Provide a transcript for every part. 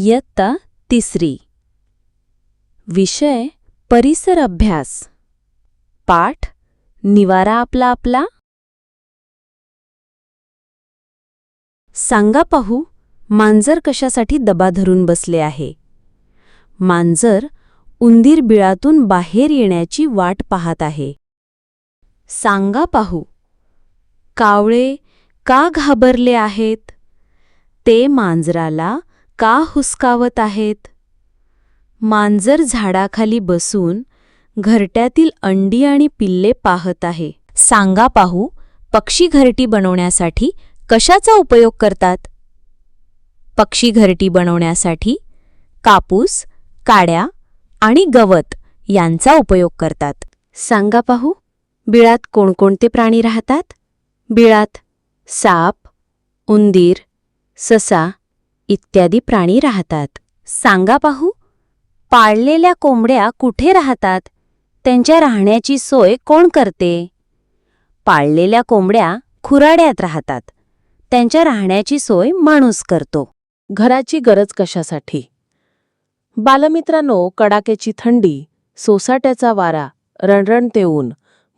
इयत्ता तिसरी. विषय परिसर अभ्यास. पाठ निवारा आपला आपला. सांगा पाहू मांजर कशासाठी दबा धरून बसले आहे? मांजर उंदीर बिळातून बाहेर येण्याची वाट पाहत आहे. सांगा पाहू कावळे का घाबरले आहेत? ते मांजराला का हुसकावत आहेत? मांजर झाडाखाली बसून घरट्यातील अंडी आणि पिल्ले पाहत आहे. सांगा पाहू पक्षी घरटी बनवण्यासाठी कशाचा उपयोग करतात? पक्षी घरटी बनवण्यासाठी कापूस काड्या आणि गवत यांचा उपयोग करतात. सांगा पाहू बिळात कोणकोणते प्राणी राहतात? बिळात साप उंदीर ससा इत्यादी प्राणी राहतात. सांगा पाहू पाळलेल्या कोंबड्या कुठे राहतात? त्यांच्या राहण्याची सोय कोण करते? पाळलेल्या कोंबड्या खुराड्यात राहतात. त्यांच्या राहण्याची सोय माणूस करतो. घराची गरज कशासाठी? बालमित्रांनो कडाक्याची थंडी सोसाट्याचा वारा रणरणते ऊन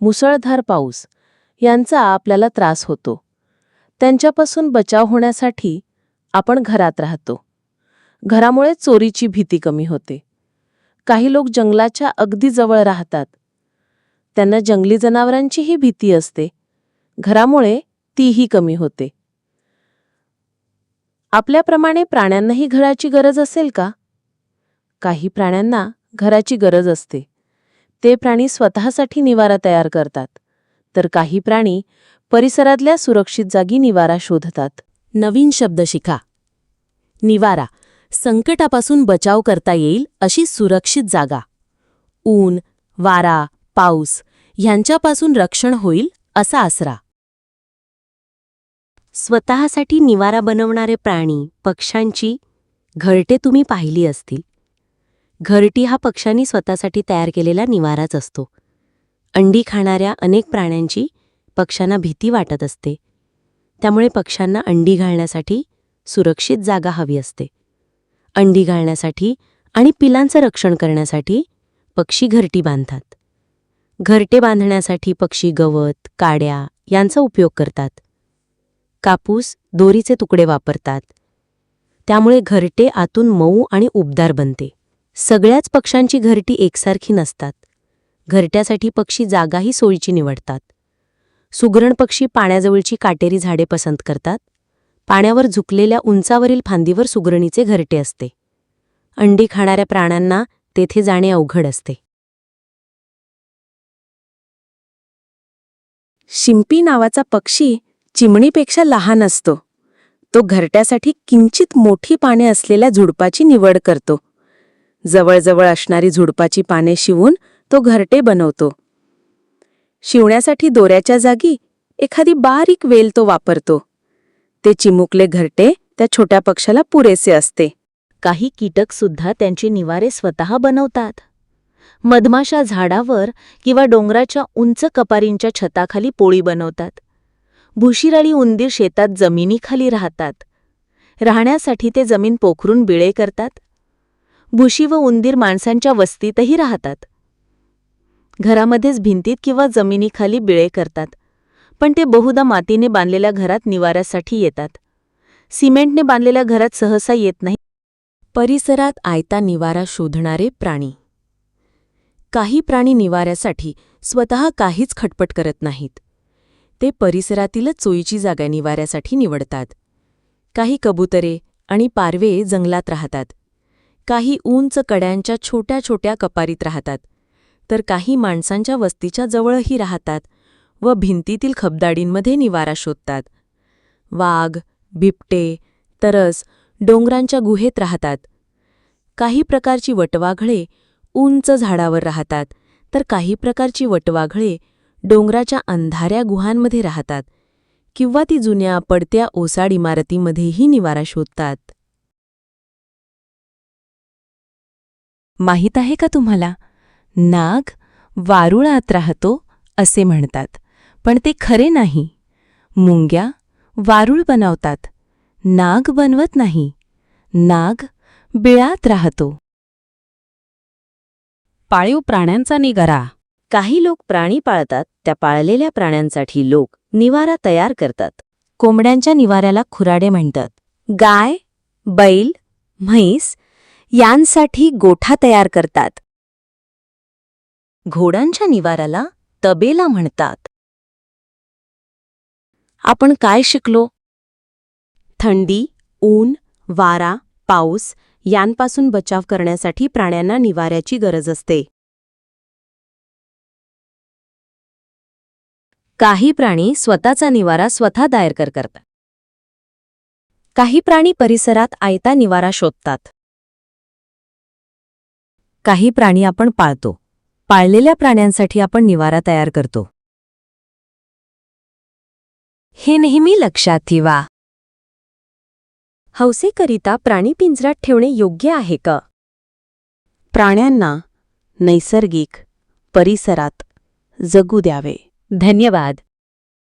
मुसळधार पाऊस यांचा आपल्याला त्रास होतो. त्यांच्यापासून बचाव होण्यासाठी आपण घरात राहतो. घरामुळे चोरीची भीती कमी होते. काही लोक जंगलाच्या अगदी जवळ राहतात. त्यांना जंगली जनावरांचीही भीती असते. घरामुळे तीही कमी होते. आपल्याप्रमाणे प्राण्यांनाही घराची गरज असेल का? काही प्राण्यांना घराची गरज असते. ते प्राणी स्वतःसाठी निवारा तयार करतात. तर काही प्राणी परिसरातल्या सुरक्षित जागी निवारा शोधतात. नवीन शब्द शिका. निवारा संकटापासून बचाव करता येईल अशी सुरक्षित जागा. ऊन वारा पाऊस ह्यांच्यापासून रक्षण होईल असा आसरा. स्वतःसाठी निवारा बनवणारे प्राणी पक्ष्यांची घरटे तुम्ही पाहिली असतील. घरटी हा पक्षांनी स्वतःसाठी तयार केलेला निवाराच असतो. अंडी खाणाऱ्या अनेक प्राण्यांची पक्ष्यांना भीती वाटत असते. त्यामुळे पक्ष्यांना अंडी घालण्यासाठी सुरक्षित जागा हवी असते. अंडी घालण्यासाठी आणि पिलांचं रक्षण करण्यासाठी पक्षी घरटी बांधतात. घरटे बांधण्यासाठी पक्षी गवत काड्या यांचा उपयोग करतात. कापूस दोरीचे तुकडे वापरतात. त्यामुळे घरटे आतून मऊ आणि उबदार बनते. सगळ्याच पक्ष्यांची घरटी एकसारखी नसतात. घरट्यासाठी पक्षी जागाही सोयीची निवडतात. सुगरण पक्षी पाण्याजवळची काटेरी झाडे पसंत करतात. पाण्यावर झुकलेल्या उंचावरील फांदीवर सुगरणीचे घरटे असते. अंडी खाणाऱ्या प्राण्यांना तेथे जाणे अवघड असते. शिंपी नावाचा पक्षी चिमणीपेक्षा लहान असतो. तो घरट्यासाठी किंचित मोठी पाने असलेल्या झुडपाची निवड करतो. जवळजवळ असणारी झुडपाची पाने शिवून तो घरटे बनवतो. शिवण्यासाठी दोऱ्याच्या जागी एखादी बारीक वेल तो वापरतो. ते चिमुकले घरटे त्या छोट्या पक्षाला पुरेसे असते. काही कीटक सुद्धा त्यांची निवारे स्वतः बनवतात. मधमाशा झाडावर किंवा डोंगराच्या उंच कपारींच्या छताखाली पोळी बनवतात. भुशिराळी उंदीर शेतात जमिनीखाली राहतात. राहण्यासाठी ते जमीन पोखरून बिळे करतात. भुशी व उंदीर माणसांच्या वस्तीतही राहतात. घरामध्येच भिंतीत किंवा जमिनीखाली बिळे करतात. पण ते बहुधा मातीने बांधलेल्या घरात निवाऱ्यासाठी येतात. सिमेंटने बांधलेल्या घरात सहसा येत नाही. परिसरात आयता निवारा शोधणारे प्राणी. काही प्राणी निवाऱ्यासाठी स्वतः काहीच खटपट करत नाहीत. ते परिसरातीलच चोईची जागा निवाऱ्यासाठी निवडतात. काही कबुतरे आणि पारवे जंगलात राहतात. काही उंच कड्यांच्या छोट्या छोट्या कपारीत राहतात. तर काही माणसांच्या वस्तीच्या जवळही राहतात व भिंतीतील खबदाडींमध्ये निवारा शोधतात. वाघ बिबटे तरस डोंगरांच्या गुहेत राहतात. काही प्रकारची वटवाघळे उंच झाडावर राहतात तर काही प्रकारची वटवाघळे डोंगराच्या अंधाऱ्या गुहांमध्ये राहतात किंवा ती जुन्या पडत्या ओसाड इमारतीमध्येही निवारा शोधतात. माहीत आहे का तुम्हाला? नाग वारुळात राहतो असे म्हणतात. पण ते खरे नाही. मुंग्या वारूळ बनवतात. नाग बनवत नाही. नाग बिळात राहतो. पाळीव प्राण्यांचा निगारा. काही लोक प्राणी पाळतात त्या पाळलेल्या प्राण्यांसाठी लोक निवारा तयार करतात. कोंबड्यांच्या निवाऱ्याला खुराडे म्हणतात. गाय बैल म्हैस यांसाठी गोठा तयार करतात. घोड्यांच्या निवाराला तबेला म्हणतात. आपण काय शिकलो? थंडी ऊन वारा पाऊस यांपासून बचाव करण्यासाठी प्राण्यांना निवाऱ्याची गरज असते. काही प्राणी स्वतःचा निवारा स्वतः दायर कर करतात. काही प्राणी परिसरात आयता निवारा शोधतात. काही प्राणी आपण पाळतो. पाळलेल्या प्राण्यांसाठी आपण निवारा तयार करतो. हे नेहमी लक्षात ठेवा. हौसेकरिता प्राणी पिंजरात ठेवणे योग्य आहे का? प्राण्यांना नैसर्गिक परिसरात जगू द्यावे. धन्यवाद.